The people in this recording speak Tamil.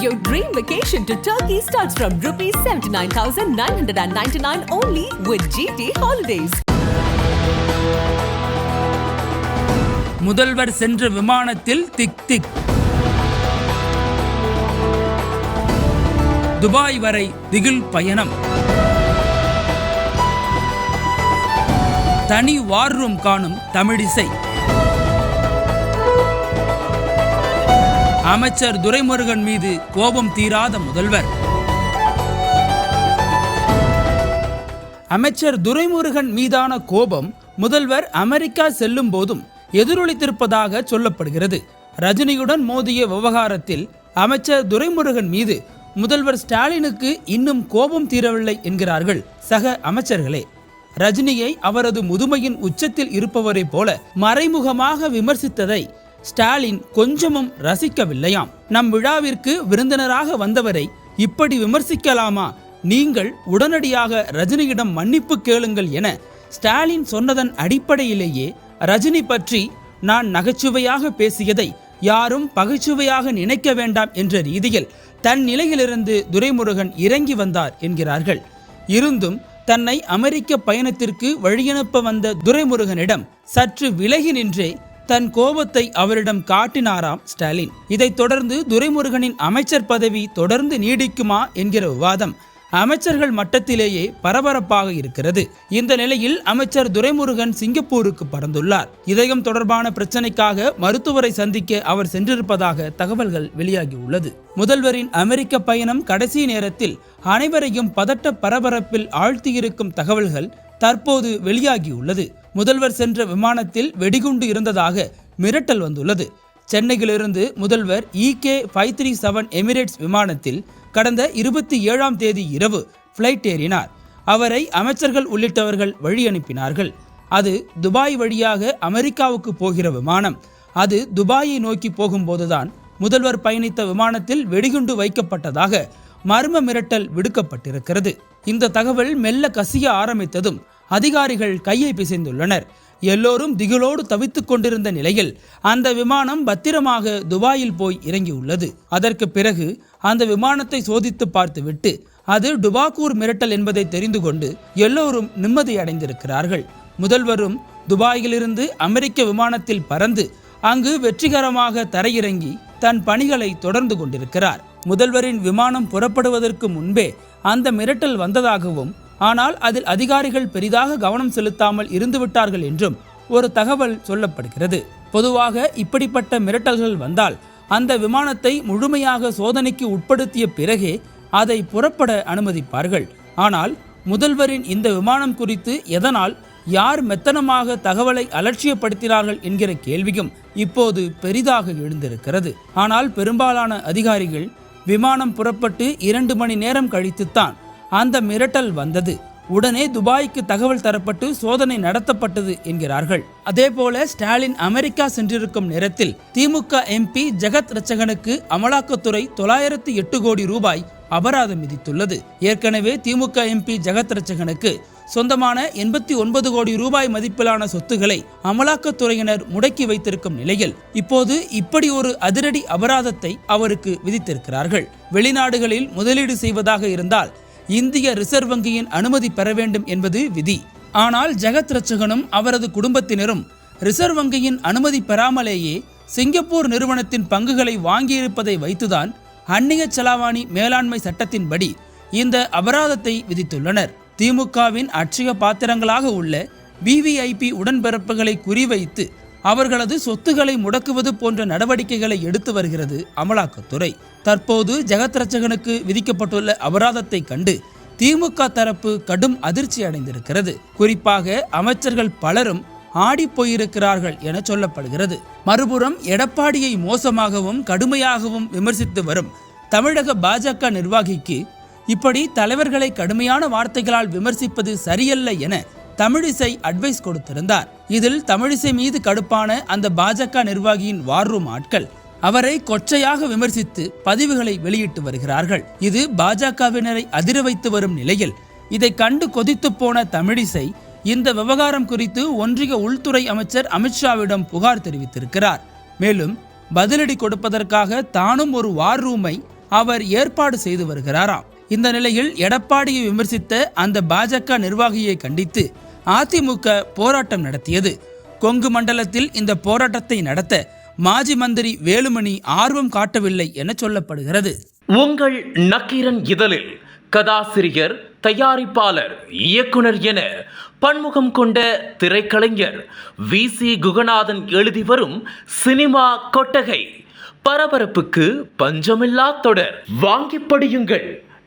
Your dream vacation to Turkey starts from rupees 79,999 only with GT Holidays. முதல்வர் சென்ற விமானத்தில் திக் திக் துபாய் வரை திகில் பயணம் தனி வார் ரூம் காணும் தமிழிசை அமைச்சர் துரைமுருகன் மீது கோபம் தீராத முதல்வர். அமைச்சர் துரைமுருகன் மீதான கோபம் முதல்வர் அமெரிக்கா செல்லும் போதும் எதிரொலித்திருப்பதாக சொல்லப்படுகிறது. ரஜினியுடன் மோதிய விவகாரத்தில் அமைச்சர் துரைமுருகன் மீது முதல்வர் ஸ்டாலினுக்கு இன்னும் கோபம் தீரவில்லை என்கிறார்கள் சக அமைச்சர்களே. ரஜினியை அவரது முதுமையின் உச்சத்தில் இருப்பவரைப் போல மறைமுகமாக விமர்சித்ததை ஸ்டாலின் கொஞ்சமும் ரசிக்கவில்லையாம். நம் விழாவிற்கு விருந்தினராக வந்தவரை இப்படி விமர்சிக்கலாமா? நீங்கள் உடனடியாக ரஜினியிடம் மன்னிப்பு கேளுங்கள் என ஸ்டாலின் சொன்னதன் அடிப்படையிலேயே ரஜினி பற்றி நான் நகைச்சுவையாக பேசியதை யாரும் பகைச்சுவையாக நினைக்க வேண்டாம் என்ற ரீதியில் தன் நிலையிலிருந்து துரைமுருகன் இறங்கி வந்தார் என்கிறார்கள். இருந்தும் தன்னை அமெரிக்க பயணத்திற்கு வழியனுப்ப வந்த துரைமுருகனிடம் சற்று விலகி நின்றே தன் கோபத்தை அவரிடம் காட்டினாராம் ஸ்டாலின். இதைத் தொடர்ந்து துரைமுருகனின் அமைச்சர் பதவி தொடர்ந்து நீடிக்குமா என்கிற விவாதம் அமைச்சர்கள் மட்டத்திலேயே பரபரப்பாக இருக்கிறது. இந்த நிலையில் அமைச்சர் துரைமுருகன் சிங்கப்பூருக்கு பறந்துள்ளார். இதயம் தொடர்பான பிரச்சனைக்காக மருத்துவரை சந்திக்க அவர் சென்றிருப்பதாக தகவல்கள் வெளியாகியுள்ளது. முதல்வரின் அமெரிக்க பயணம் கடைசி நேரத்தில் அனைவரையும் பதட்ட பரபரப்பில் ஆழ்த்தியிருக்கும் தகவல்கள் தற்போது வெளியாகியுள்ளது. முதல்வர் சென்ற விமானத்தில் வெடிகுண்டு இருந்ததாக மிரட்டல் வந்துள்ளது. சென்னையிலிருந்து முதல்வர் EK five three seven Emirates விமானத்தில் கடந்த இருபத்தி ஏழாம் தேதி இரவு ஃப்ளைட் ஏறினார். அவரை அமைச்சர்கள் உள்ளிட்டவர்கள் வழி அனுப்பினார்கள். அது துபாய் வழியாக அமெரிக்காவுக்கு போகிற விமானம். அது துபாயை நோக்கி போகும்போதுதான் முதல்வர் பயணித்த விமானத்தில் வெடிகுண்டு வைக்கப்பட்டதாக மர்ம மிரட்டல் விடுக்கப்பட்டிருக்கிறது. இந்த தகவல் மெல்ல கசிய ஆரம்பித்ததும் அதிகாரிகள் கையை பிசைந்துள்ளனர். எல்லோரும் திகிலோடு தவித்துக் கொண்டிருந்த நிலையில் அந்த விமானம் பத்திரமாக துபாயில் போய் இறங்கியுள்ளது. அதற்கு பிறகு அந்த விமானத்தை சோதித்து பார்த்துவிட்டு அது டுபாக்கூர் மிரட்டல் என்பதை தெரிந்து கொண்டு எல்லோரும் நிம்மதியடைந்திருக்கிறார்கள் முதல்வரும் துபாயிலிருந்து அமெரிக்க விமானத்தில் பறந்து அங்கு வெற்றிகரமாக தரையிறங்கி தன் பணிகளை தொடர்ந்து கொண்டிருக்கிறார். முதல்வரின் விமானம் புறப்படுவதற்கு முன்பே அந்த மிரட்டல் வந்ததாகவும் ஆனால் அதில் அதிகாரிகள் பெரிதாக கவனம் செலுத்தாமல் இருந்துவிட்டார்கள் என்றும் ஒரு தகவல் சொல்லப்படுகிறது. பொதுவாக இப்படிப்பட்ட மிரட்டல்கள் வந்தால் அந்த விமானத்தை முழுமையாக சோதனைக்கு உட்படுத்திய பிறகே அதை புறப்பட அனுமதிப்பார்கள். ஆனால் முதல்வரின் இந்த விமானம் குறித்து எதனால் யார் மெத்தனமாக தகவலை அலட்சியப்படுத்தினார்கள் என்கிற கேள்வியும் இப்போது பெரிதாக எழுந்திருக்கிறது. ஆனால் பெரும்பாலான அதிகாரிகள் விமானம் புறப்பட்டு இரண்டு மணி நேரம் கழித்துத்தான் அந்த மிரட்டல் வந்தது. உடனே துபாய்க்கு தகவல் தரப்பட்டு சோதனை நடத்தப்பட்டது என்கிறார்கள். அதேபோல ஸ்டாலின் அமெரிக்கா சென்றிருக்கும் நேரத்தில் திமுக எம்பி ஜெகத் ரச்சகனுக்கு அமலாக்கத்துறை தொள்ளாயிரத்து எட்டு கோடி ரூபாய் அபராதம் விதித்துள்ளது. ஏற்கனவே திமுக எம்பி ஜெகத் ரச்சகனுக்கு சொந்தமான எண்பத்தி ஒன்பது கோடி ரூபாய் மதிப்பிலான சொத்துக்களை அமலாக்கத்துறையினர் முடக்கி வைத்திருக்கும் நிலையில் இப்போது இப்படி ஒரு அதிரடி அபராதத்தை அவருக்கு விதித்திருக்கிறார்கள். வெளிநாடுகளில் முதலீடு செய்வதாக இருந்தால் இந்திய ரிசர்வ் வங்கியின் அனுமதி பெற வேண்டும் என்பது விதி. ஆனால் ஜெகத் ரட்சகனும் அவரது குடும்பத்தினரும் ரிசர்வ் வங்கியின் அனுமதி பெறாமலேயே சிங்கப்பூர் நிறுவனத்தின் பங்குகளை வாங்கியிருப்பதை வைத்துதான் அந்நிய செலாவணி மேலாண்மை சட்டத்தின்படி இந்த அபராதத்தை விதித்துள்ளனர். திமுகவின் அட்சய பாத்திரங்களாக உள்ள விவிஐபி உடன்பிறப்புகளை குறிவைத்து அவர்களது சொத்துக்களை முடக்குவது போன்ற நடவடிக்கைகளை எடுத்து வருகிறது அமலாக்கத்துறை. தற்போது ஜெகத்ரட்சகனுக்கு விதிக்கப்பட்டுள்ள அபராதத்தை கண்டு திமுக தரப்பு கடும் அதிர்ச்சி அடைந்திருக்கிறது. குறிப்பாக அமைச்சர்கள் பலரும் ஆடி போயிருக்கிறார்கள் என சொல்லப்படுகிறது. மறுபுறம் எடப்பாடியை மோசமாகவும் கடுமையாகவும் விமர்சித்து வரும் தமிழக பாஜக நிர்வாகிக்கு இப்படி தலைவர்களை கடுமையான வார்த்தைகளால் விமர்சிப்பது சரியல்ல என தமிழிசை அட்வைஸ் கொடுத்திருந்தார். இதில் தமிழிசை மீது கடுப்பான அந்த பாஜக நிர்வாகியின் வார்ரூம் ஆட்கள் அவரை கொச்சையாக விமர்சித்து பதிவுகளை வெளியிட்டு வருகிறார்கள். இது பாஜகவினரை அதிர வைத்து வரும் நிலையில் இதை கண்டு கொதித்து போன தமிழிசை இந்த விவகாரம் குறித்து ஒன்றிய உள்துறை அமைச்சர் அமித்ஷாவிடம் புகார் தெரிவித்திருக்கிறார். மேலும் பதிலடி கொடுப்பதற்காக தானும் ஒரு வார் ரூமை அவர் ஏற்பாடு செய்து வருகிறாராம். இந்த நிலையில் எடப்பாடியை விமர்சித்த அந்த பாஜக நிர்வாகியை கண்டித்து அதிமுக போராட்டம் நடத்தியது. கொங்கு மண்டலத்தில் இந்த போராட்டத்தை நடத்த மாஜி மந்திரி வேலுமணி ஆர்வம் காட்டவில்லை என சொல்லப்படுகிறது. உங்கள் நக்கீரன் இதழில் கதாசிரியர் தயாரிப்பாளர் இயக்குனர் என பன்முகம் கொண்ட திரைக்கலைஞர் வி. சி. குகநாதன் எழுதி வரும் சினிமா கொட்டகை பரபரப்புக்கு பஞ்சமில்லா தொடர். வாங்கி படியுங்கள்.